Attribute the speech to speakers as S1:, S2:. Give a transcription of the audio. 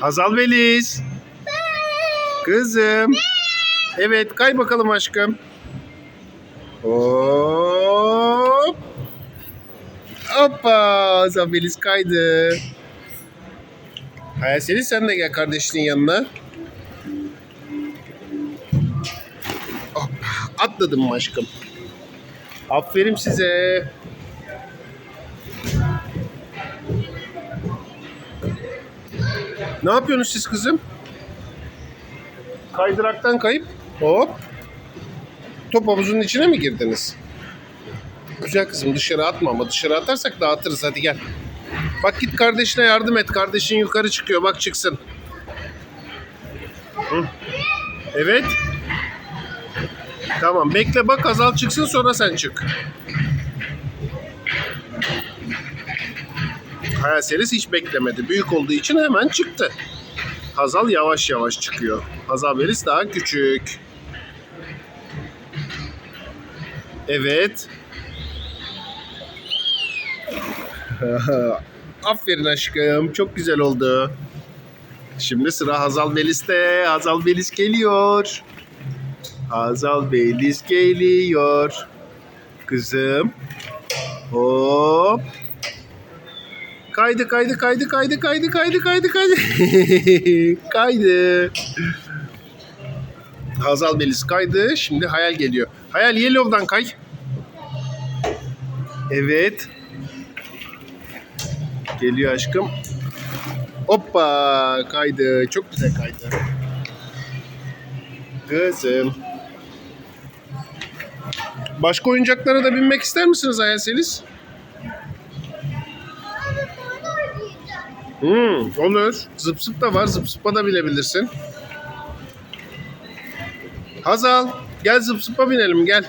S1: Hazal Beliz. Kızım. Evet kay bakalım aşkım. Hop. Hoppa. Hazal Beliz kaydı. Hayal Seliz sen de gel kardeşinin yanına. Hop. Atladın mı aşkım? Aferin size. Ne yapıyorsunuz siz kızım? Kaydıraktan kayıp hop top havuzunun içine mi girdiniz? Güzel kızım dışarı atma ama dışarı atarsak dağıtırız hadi gel. Bak git kardeşine yardım et. Kardeşin yukarı çıkıyor bak çıksın. Hı. Evet. Tamam bekle bak Azal çıksın sonra sen çık. Selis hiç beklemedi. Büyük olduğu için hemen çıktı. Hazal yavaş yavaş çıkıyor. Hazal Belis daha küçük. Evet. Aferin aşkım. Çok güzel oldu. Şimdi sıra Hazal Belis'te. Hazal Belis geliyor. Hazal Belis geliyor. Kızım. Hop. Kaydı kaydı kaydı kaydı kaydı kaydı kaydı kaydı. kaydı. Hazal Beliz kaydı. Şimdi Hayal geliyor. Hayal Yellow'dan kay. Evet. Geliyor aşkım. Hoppa kaydı. Çok güzel kaydı. Kızım. Başka oyuncaklara da binmek ister misiniz Hayal Selis? Hmm, olur. Zıp zıp da var. Zıp zıpa da binebilirsin. Hazal, gel zıp zıpa binelim gel.